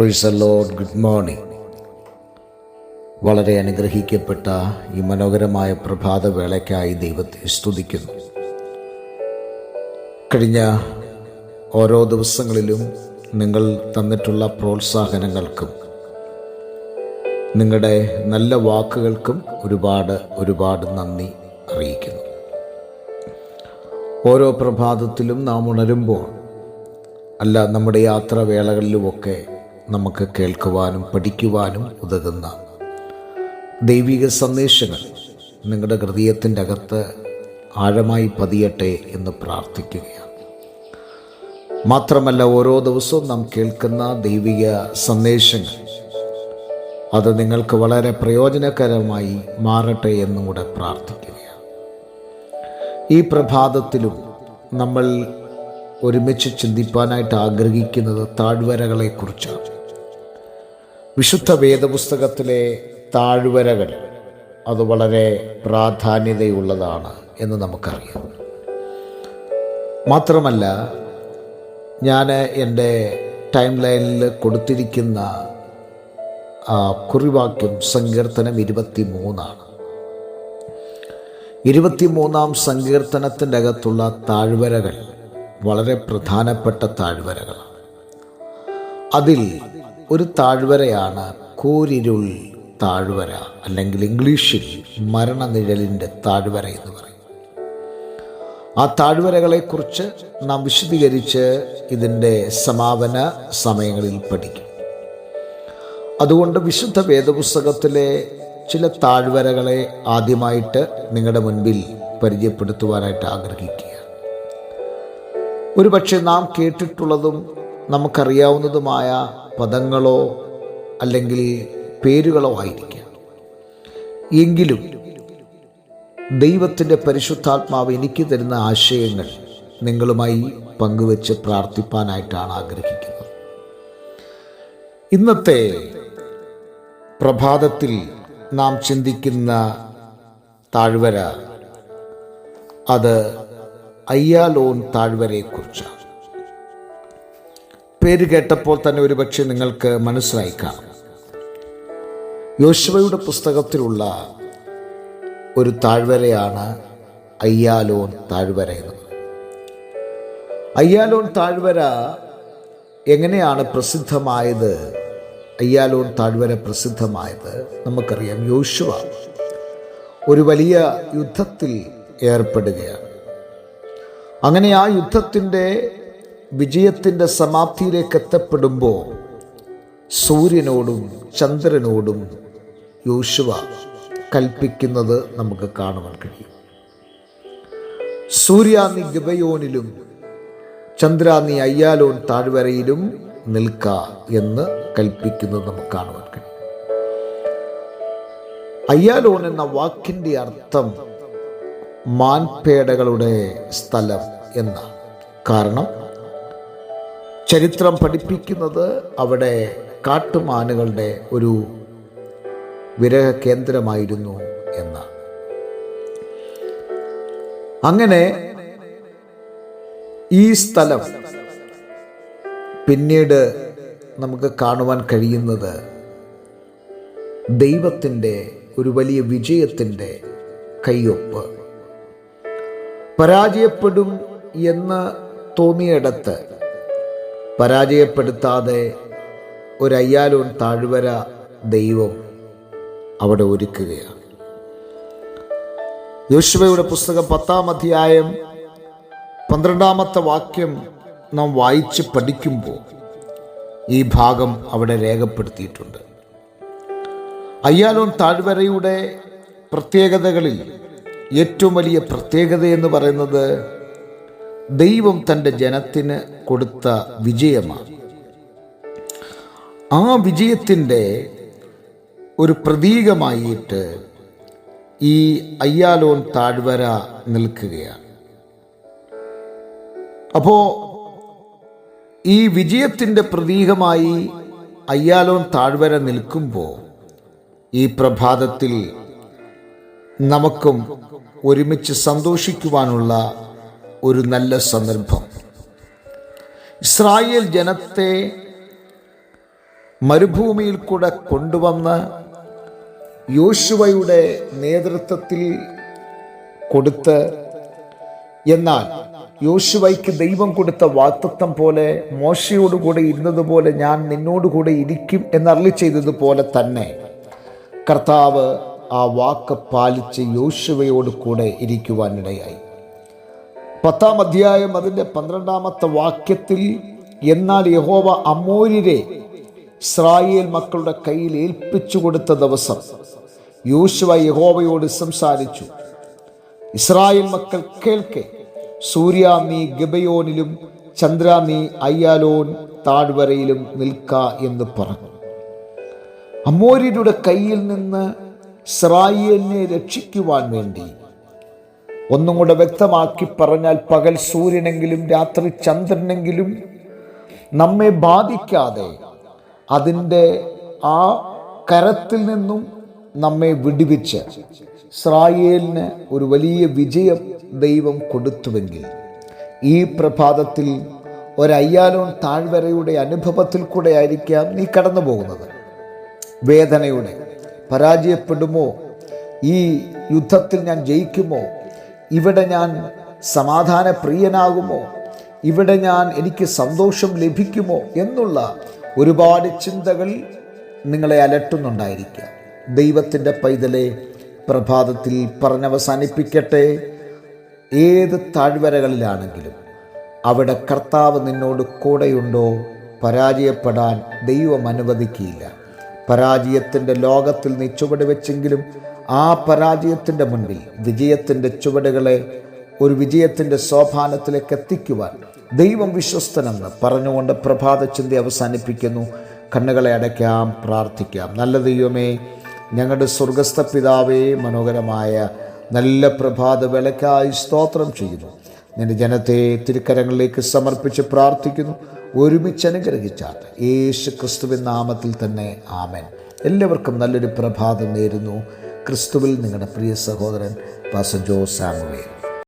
പ്രീസ് load good morning വളരെ അനുഗ്രഹിക്കപ്പെട്ട ഈ മനോഹരമായ പ്രഭാതവേളയ്ക്കായി ദൈവത്തെ സ്തുതിക്കുന്നു. കഴിഞ്ഞ ഓരോ ദിവസങ്ങളിലും നിങ്ങൾ തന്നിട്ടുള്ള പ്രോത്സാഹനങ്ങൾക്കും നിങ്ങളുടെ നല്ല വാക്കുകൾക്കും ഒരുപാട് ഒരുപാട് നന്ദി അറിയിക്കുന്നു. ഓരോ പ്രഭാതത്തിലും നാം ഉണരുമ്പോൾ അല്ല നമ്മുടെ യാത്രാവേളകളിലുമൊക്കെ നമുക്ക് കേൾക്കുവാനും പഠിക്കുവാനും ഉതകുന്ന ദൈവിക സന്ദേശങ്ങൾ നിങ്ങളുടെ ഹൃദയത്തിന്റെ അകത്ത് ആഴമായി പതിയട്ടെ എന്ന് പ്രാർത്ഥിക്കുകയാണ്. മാത്രമല്ല ഓരോ ദിവസവും നാം കേൾക്കുന്ന ദൈവിക സന്ദേശങ്ങൾ അത് നിങ്ങൾക്ക് വളരെ പ്രയോജനകരമായി മാറട്ടെ എന്നും കൂടെ പ്രാർത്ഥിക്കുകയാണ്. ഈ പ്രഭാതത്തിലും നമ്മൾ ഒരുമിച്ച് ചിന്തിപ്പാനായിട്ട് ആഗ്രഹിക്കുന്നത് താഴ്വരകളെക്കുറിച്ചാണ്. വിശുദ്ധ വേദപുസ്തകത്തിലെ താഴ്വരകൾ അത് വളരെ പ്രാധാന്യതയുള്ളതാണ് എന്ന് നമുക്കറിയാം. മാത്രമല്ല ഞാൻ എന്റെ ടൈം ലൈനിൽ കൊടുത്തിരിക്കുന്ന കുറിവാക്യം സങ്കീർത്തനം ഇരുപത്തി മൂന്നാണ് ഇരുപത്തിമൂന്നാം സങ്കീർത്തനത്തിന്റെ അകത്തുള്ള താഴ്വരകൾ വളരെ പ്രധാനപ്പെട്ട താഴ്വരകളാണ്. അതിൽ ഒരു താഴ്വരയാണ് കൂരിരുൾ താഴ്വര അല്ലെങ്കിൽ ഇംഗ്ലീഷിൽ മരണനിഴലിന്റെ താഴ്വര എന്ന് പറയും. ആ താഴ്വരകളെക്കുറിച്ച് നാം വിശദീകരിച്ച് ഇതിന്റെ സമാപന സമയങ്ങളിൽ പഠിക്കും. അതുകൊണ്ട് വിശുദ്ധ വേദപുസ്തകത്തിലെ ചില താഴ്വരകളെ ആദ്യമായിട്ട് നിങ്ങളുടെ മുൻപിൽ പരിചയപ്പെടുത്തുവാനായിട്ട് ആഗ്രഹിക്കുക ഒരുപക്ഷെ നാം കേട്ടിട്ടുള്ളതും നമുക്കറിയാവുന്നതുമായ പദങ്ങളോ അല്ലെങ്കിൽ പേരുകളോ ആയിരിക്കാം. എങ്കിലും ദൈവത്തിന്റെ പരിശുദ്ധാത്മാവ് എനിക്ക് തരുന്ന ആശയങ്ങൾ നിങ്ങളുമായി പങ്കുവെച്ച് പ്രാർത്ഥിപ്പാനായിട്ടാണ് ആഗ്രഹിക്കുന്നത്. ഇന്നത്തെ പ്രഭാതത്തിൽ നാം ചിന്തിക്കുന്ന താഴ്വര അത് അയ്യാലോൻ താഴ്വരയെക്കുറിച്ചാണ്. പേര് കേട്ടപ്പോൾ തന്നെ ഒരുപക്ഷെ നിങ്ങൾക്ക് മനസ്സിലായി കാണും യോശുവയുടെ പുസ്തകത്തിലുള്ള ഒരു താഴ്വരയാണ് അയ്യാലോൺ താഴ്വര എന്നത്. അയ്യാലോൺ താഴ്വര എങ്ങനെയാണ് പ്രസിദ്ധമായത്? അയ്യാലോൺ താഴ്വര പ്രസിദ്ധമായത് നമുക്കറിയാം. യോശുവ ഒരു വലിയ യുദ്ധത്തിൽ ഏർപ്പെടുകയാണ്. അങ്ങനെ ആ യുദ്ധത്തിന്റെ വിജയത്തിന്റെ സമാപ്തിയിലേക്ക് എത്തപ്പെടുമ്പോൾ സൂര്യനോടും ചന്ദ്രനോടും യോശുവ കൽപ്പിക്കുന്നത് നമുക്ക് കാണുവാൻ കഴിയും. സൂര്യ ഗബയോനിലും നീ അയ്യാലോൻ താഴ്വരയിലും നിൽക്ക എന്ന് കൽപ്പിക്കുന്നത് നമുക്ക് കാണുവാൻ കഴിയും. അയ്യാലോൻ എന്ന വാക്കിന്റെ അർത്ഥം മാൻപേടകളുടെ സ്ഥലം എന്നാണ്. കാരണം ചരിത്രം പഠിപ്പിക്കുന്നത് അവിടെ കാട്ടുമാനുകളുടെ ഒരു വിരഹ കേന്ദ്രമായിരുന്നു എന്നാണ്. അങ്ങനെ ഈ സ്ഥലം പിന്നീട് നമുക്ക് കാണുവാൻ കഴിയുന്നത് ദൈവത്തിന്റെ ഒരു വലിയ വിജയത്തിന്റെ കയ്യൊപ്പ്. പരാജയപ്പെടും എന്ന് തോന്നിയിടത്ത് പരാജയപ്പെടുത്താതെ ഒരു അയ്യാലോൺ താഴ്വര ദൈവം അവിടെ ഒരുക്കുകയാണ്. യോശുവയുടെ പുസ്തകം പത്താം അധ്യായം പന്ത്രണ്ടാമത്തെ വാക്യം നാം വായിച്ച് പഠിക്കുമ്പോൾ ഈ ഭാഗം അവിടെ രേഖപ്പെടുത്തിയിട്ടുണ്ട്. അയ്യാലോൺ താഴ്വരയുടെ പ്രത്യേകതകളിൽ ഏറ്റവും വലിയ പ്രത്യേകത എന്ന് പറയുന്നത് ദൈവം തന്റെ ജനത്തിന് കൊടുത്ത വിജയമാണ്. ആ വിജയത്തിന്റെ ഒരു പ്രതീകമായിട്ട് ഈ അയ്യാലോൻ താഴ്വര നിൽക്കുകയാണ്. അപ്പോ ഈ വിജയത്തിന്റെ പ്രതീകമായി അയ്യാലോൻ താഴ്വര നിൽക്കുമ്പോൾ ഈ പ്രഭാതത്തിൽ നമുക്കും ഒരുമിച്ച് സന്തോഷിക്കുവാനുള്ള ഒരു നല്ല സന്ദർഭം. ഇസ്രായേൽ ജനത്തെ മരുഭൂമിയിൽ കൂടെ കൊണ്ടുവന്ന് യോശുവയുടെ നേതൃത്വത്തിൽ കൊടുത്ത് എന്നാൽ യോശുവയ്ക്ക് ദൈവം കൊടുത്ത വാക്തത്വം പോലെ മോശയോടുകൂടെ ഇരുന്നതുപോലെ ഞാൻ നിന്നോടുകൂടെ ഇരിക്കും എന്നറിളി ചെയ്തതുപോലെ തന്നെ കർത്താവ് ആ വാക്ക് പാലിച്ച് യോശുവയോട് കൂടെ ഇരിക്കുവാനിടയായി. പത്താം അധ്യായം അതിന്റെ പന്ത്രണ്ടാമത്തെ വാക്യത്തിൽ എന്നാൽ യഹോവ അമോര്യരെ ഇസ്രായേൽ മക്കളുടെ കയ്യിൽ ഏൽപ്പിച്ചു കൊടുത്ത ദിവസം യോശുവ യഹോവയോട് സംസാരിച്ചു. ഇസ്രായേൽ മക്കൾ കേൾക്കെ സൂര്യ നീ ഗബയോനിലും ചന്ദ്ര നീ അയ്യാലോൻ താഴ്വരയിലും നിൽക്ക എന്ന് പറഞ്ഞു. അമോര്യരുടെ കയ്യിൽ നിന്ന് ഇസ്രായേലിനെ രക്ഷിക്കുവാൻ വേണ്ടി ഒന്നും കൂടെ വ്യക്തമാക്കി പറഞ്ഞാൽ പകൽ സൂര്യനെങ്കിലും രാത്രി ചന്ദ്രനെങ്കിലും നമ്മെ ബാധിക്കാതെ അതിന്റെ ആ കരത്തിൽ നിന്നും നമ്മെ വിടുവിച്ച് ഇസ്രായേലിന് ഒരു വലിയ വിജയം ദൈവം കൊടുത്തുവെങ്കിൽ ഈ പ്രഭാതത്തിൽ ഒരയ്യാലോൺ താഴ്വരയുടെ അനുഭവത്തിൽ കൂടെ ആയിരിക്കാം നീ കടന്നു പോകുന്നത്. വേദനയുടെ പരാജയപ്പെടുമോ? ഈ യുദ്ധത്തിൽ ഞാൻ ജയിക്കുമോ? ഇവിടെ ഞാൻ സമാധാന പ്രിയനാകുമോ ഇവിടെ ഞാൻ എനിക്ക് സന്തോഷം ലഭിക്കുമോ? എന്നുള്ള ഒരുപാട് ചിന്തകൾ നിങ്ങളെ അലട്ടുന്നുണ്ടായിരിക്കാം. ദൈവത്തിന്റെ പൈതലെ പ്രഭാതത്തിൽ പറഞ്ഞവസാനിപ്പിക്കട്ടെ. ഏത് താഴ്വരകളിലാണെങ്കിലും അവിടെ കർത്താവ് നിന്നോട് കൂടെയുണ്ടോ? പരാജയപ്പെടാൻ ദൈവം അനുവദിക്കില്ല പരാജയത്തിന്റെ ലോകത്തിൽ നീ ചുവട് വെച്ചെങ്കിലും ആ പരാജയത്തിന്റെ മുൻപിൽ വിജയത്തിന്റെ ചുവടുകളെ ഒരു വിജയത്തിന്റെ സോപാനത്തിലേക്ക് എത്തിക്കുവാൻ ദൈവം വിശ്വസ്തനെന്ന് പറഞ്ഞുകൊണ്ട് പ്രഭാത ചിന്തി അവസാനിപ്പിക്കുന്നു. കണ്ണുകളെ അടയ്ക്കാം പ്രാർത്ഥിക്കാം. നല്ല ദൈവമേ ഞങ്ങളുടെ സ്വർഗസ്ഥ പിതാവേ മനോഹരമായ നല്ല പ്രഭാത വിളക്കായി സ്തോത്രം ചെയ്യുന്നു. നിന്റെ ജനത്തെ തിരുക്കരങ്ങളിലേക്ക് സമർപ്പിച്ച് പ്രാർത്ഥിക്കുന്നു. ഒരുമിച്ച് അനുഗ്രഹിച്ചാൽ യേശു ക്രിസ്തുവിൻ നാമത്തിൽ തന്നെ ആമൻ. എല്ലാവർക്കും നല്ലൊരു പ്രഭാതം നേരുന്നു. ക്രിസ്തുവിൽ നിങ്ങളുടെ പ്രിയ സഹോദരൻ പാസ ജോ